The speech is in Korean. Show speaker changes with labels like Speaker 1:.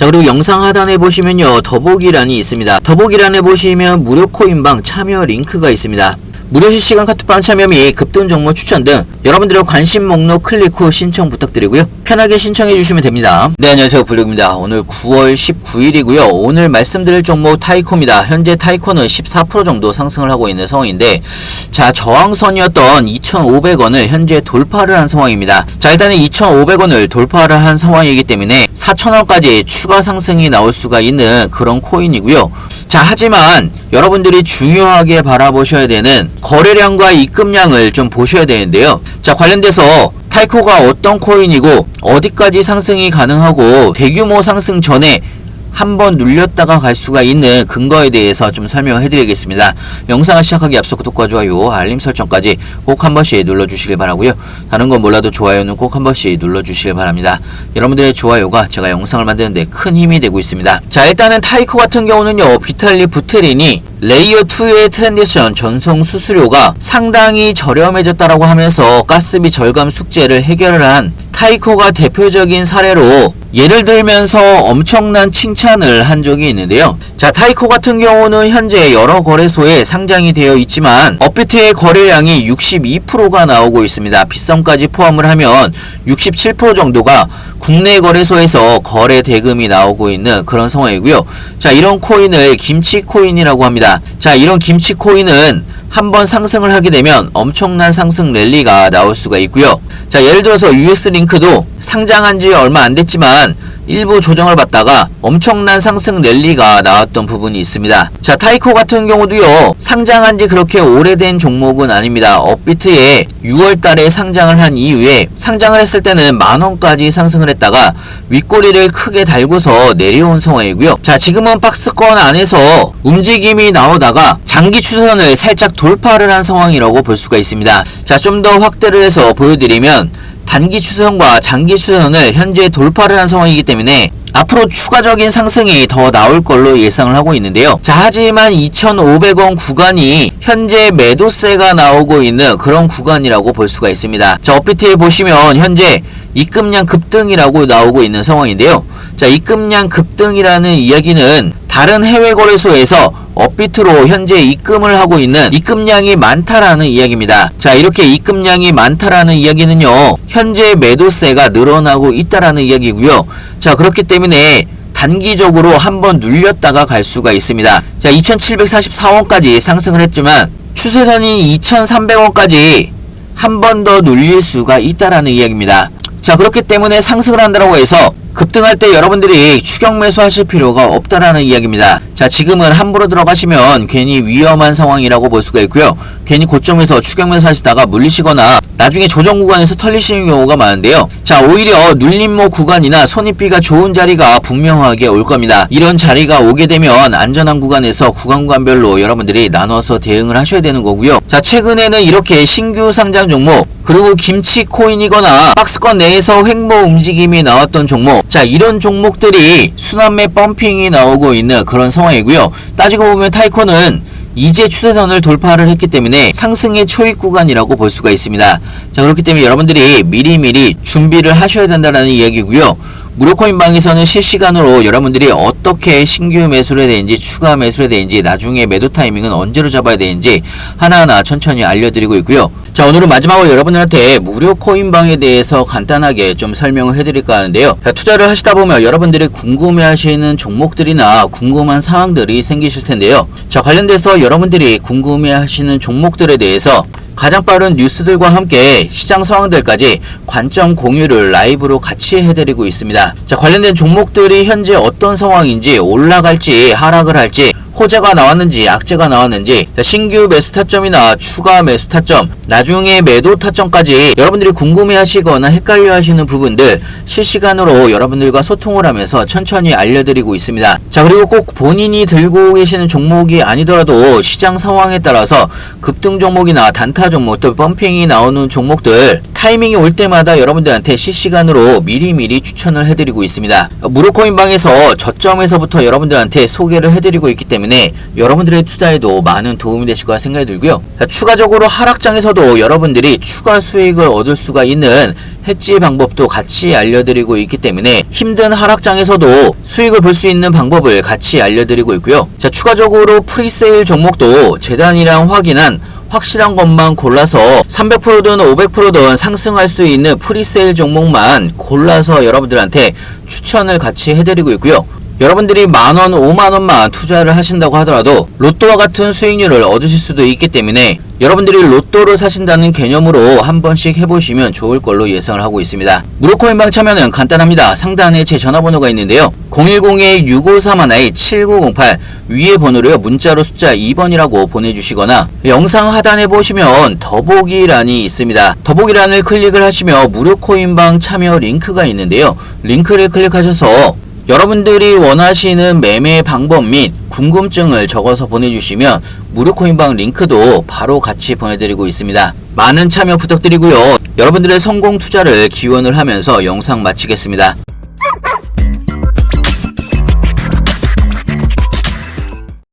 Speaker 1: 자 그리고 영상 하단에 보시면요 더보기란이 있습니다. 더보기란에 보시면 무료 코인방 참여 링크가 있습니다. 무료 실시간 카톡방 참여 및 급등 정보 추천 등 여러분들의 관심 목록 클릭 후 신청 부탁드리고요. 편하게 신청해 주시면 됩니다. 네 안녕하세요 블루입니다. 오늘 9월 19일이고요. 오늘 말씀드릴 종목 타이코입니다. 현재 타이코는 14% 정도 상승을 하고 있는 상황인데 자 저항선이었던 2,500원을 현재 돌파를 한 상황입니다. 자 일단은 2,500원을 돌파를 한 상황이기 때문에 4,000원까지 추가 상승이 나올 수가 있는 그런 코인이고요. 자 하지만 여러분들이 중요하게 바라보셔야 되는 거래량과 입금량을 좀 보셔야 되는데요. 자 관련돼서 타이코가 어떤 코인이고 어디까지 상승이 가능하고 대규모 상승 전에 한번 눌렸다가 갈 수가 있는 근거에 대해서 좀 설명을 해드리겠습니다. 영상을 시작하기 앞서 구독과 좋아요, 알림 설정까지 꼭 한 번씩 눌러주시길 바라고요. 다른 건 몰라도 좋아요는 꼭 한 번씩 눌러주시길 바랍니다. 여러분들의 좋아요가 제가 영상을 만드는데 큰 힘이 되고 있습니다. 자 일단은 타이코 같은 경우는요 비탈리 부테린이 레이어 2의 트랜디션 전송 수수료가 상당히 저렴해졌다라고 하면서 가스비 절감 숙제를 해결을 한 타이코가 대표적인 사례로 예를 들면서 엄청난 칭찬을 한 적이 있는데요. 자, 타이코 같은 경우는 현재 여러 거래소에 상장이 되어 있지만 업비트의 거래량이 62%가 나오고 있습니다. 빗썸까지 포함을 하면 67% 정도가 국내 거래소에서 거래 대금이 나오고 있는 그런 상황이고요. 자, 이런 코인을 김치 코인이라고 합니다. 자, 이런 김치 코인은 한번 상승을 하게 되면 엄청난 상승 랠리가 나올 수가 있고요. 자, 예를 들어서 US 링크도 상장한 지 얼마 안 됐지만 일부 조정을 받다가 엄청난 상승 랠리가 나왔던 부분이 있습니다. 자, 타이코 같은 경우도요, 상장한 지 그렇게 오래된 종목은 아닙니다. 업비트에 6월 달에 상장을 한 이후에 상장을 했을 때는 만원까지 상승을 했다가 윗꼬리를 크게 달고서 내려온 상황이고요. 자, 지금은 박스권 안에서 움직임이 나오다가 장기 추선을 살짝 돌파를 한 상황이라고 볼 수가 있습니다. 자, 좀 더 확대를 해서 보여드리면 단기 추선과 장기 추선을 현재 돌파를 한 상황이기 때문에 앞으로 추가적인 상승이 더 나올 걸로 예상을 하고 있는데요. 자, 하지만 2,500원 구간이 현재 매도세가 나오고 있는 그런 구간이라고 볼 수가 있습니다. 자, 업비트에 보시면 현재 입금량 급등이라고 나오고 있는 상황인데요. 자, 입금량 급등이라는 이야기는 다른 해외 거래소에서 업비트로 현재 입금을 하고 있는 입금량이 많다라는 이야기입니다. 자, 이렇게 입금량이 많다라는 이야기는요. 현재 매도세가 늘어나고 있다라는 이야기고요. 자, 그렇기 때문에 단기적으로 한번 눌렸다가 갈 수가 있습니다. 자, 2744원까지 상승을 했지만 추세선이 2300원까지 한 번 더 눌릴 수가 있다라는 이야기입니다. 자, 그렇기 때문에 상승을 한다고 해서 급등할 때 여러분들이 추격 매수하실 필요가 없다라는 이야기입니다. 자, 지금은 함부로 들어가시면 괜히 위험한 상황이라고 볼 수가 있고요. 괜히 고점에서 추격 매수하시다가 물리시거나 나중에 조정 구간에서 털리시는 경우가 많은데요. 자, 오히려 눌림목 구간이나 손익비가 좋은 자리가 분명하게 올 겁니다. 이런 자리가 오게 되면 안전한 구간에서 구간 구간별로 여러분들이 나눠서 대응을 하셔야 되는 거고요. 자, 최근에는 이렇게 신규 상장 종목 그리고 김치 코인이거나 박스권 내에서 횡보 움직임이 나왔던 종목 자 이런 종목들이 순환매 펌핑이 나오고 있는 그런 상황이고요. 따지고 보면 타이코는 이제 추세선을 돌파를 했기 때문에 상승의 초입 구간이라고 볼 수가 있습니다. 자 그렇기 때문에 여러분들이 미리미리 준비를 하셔야 된다는 이야기고요 무료코인 방에서는 실시간으로 여러분들이 어떻게 신규 매수를 해야 되는지 추가 매수를 해야 되는지 나중에 매도 타이밍은 언제로 잡아야 되는지 하나하나 천천히 알려드리고 있고요. 자 오늘은 마지막으로 여러분들한테 무료 코인방에 대해서 간단하게 좀 설명을 해드릴까 하는데요. 자, 투자를 하시다 보면 여러분들이 궁금해 하시는 종목들이나 궁금한 상황들이 생기실 텐데요. 자 관련돼서 여러분들이 궁금해 하시는 종목들에 대해서 가장 빠른 뉴스들과 함께 시장 상황들까지 관점 공유를 라이브로 같이 해드리고 있습니다. 자, 관련된 종목들이 현재 어떤 상황인지 올라갈지 하락을 할지 호재가 나왔는지 악재가 나왔는지 신규 매수 타점이나 추가 매수 타점 나중에 매도 타점까지 여러분들이 궁금해 하시거나 헷갈려 하시는 부분들 실시간으로 여러분들과 소통을 하면서 천천히 알려드리고 있습니다. 자 그리고 꼭 본인이 들고 계시는 종목이 아니더라도 시장 상황에 따라서 급등 종목이나 단타 종목 또 펌핑이 나오는 종목들 타이밍이 올 때마다 여러분들한테 실시간으로 미리미리 추천을 해드리고 있습니다. 무료코인방에서 저점에서부터 여러분들한테 소개를 해드리고 있기 때문에 여러분들의 투자에도 많은 도움이 되실 거라 생각이 들고요. 자, 추가적으로 하락장에서도 여러분들이 추가 수익을 얻을 수가 있는 해지 방법도 같이 알려드리고 있기 때문에 힘든 하락장에서도 수익을 볼 수 있는 방법을 같이 알려드리고 있고요. 자, 추가적으로 프리세일 종목도 재단이랑 확인한 확실한 것만 골라서 300%든 500%든 상승할 수 있는 프리세일 종목만 골라서 여러분들한테 추천을 같이 해드리고 있고요. 여러분들이 만원, 5만원만 투자를 하신다고 하더라도 로또와 같은 수익률을 얻으실 수도 있기 때문에 여러분들이 로또를 사신다는 개념으로 한 번씩 해보시면 좋을 걸로 예상을 하고 있습니다. 무료코인방 참여는 간단합니다. 상단에 제 전화번호가 있는데요. 010-6531-7908 위에 번호로요. 문자로 숫자 2번이라고 보내주시거나 영상 하단에 보시면 더보기란이 있습니다. 더보기란을 클릭을 하시며 무료코인방 참여 링크가 있는데요. 링크를 클릭하셔서 여러분들이 원하시는 매매 방법 및 궁금증을 적어서 보내주시면 무료 코인방 링크도 바로 같이 보내드리고 있습니다. 많은 참여 부탁드리고요. 여러분들의 성공 투자를 기원을 하면서 영상 마치겠습니다.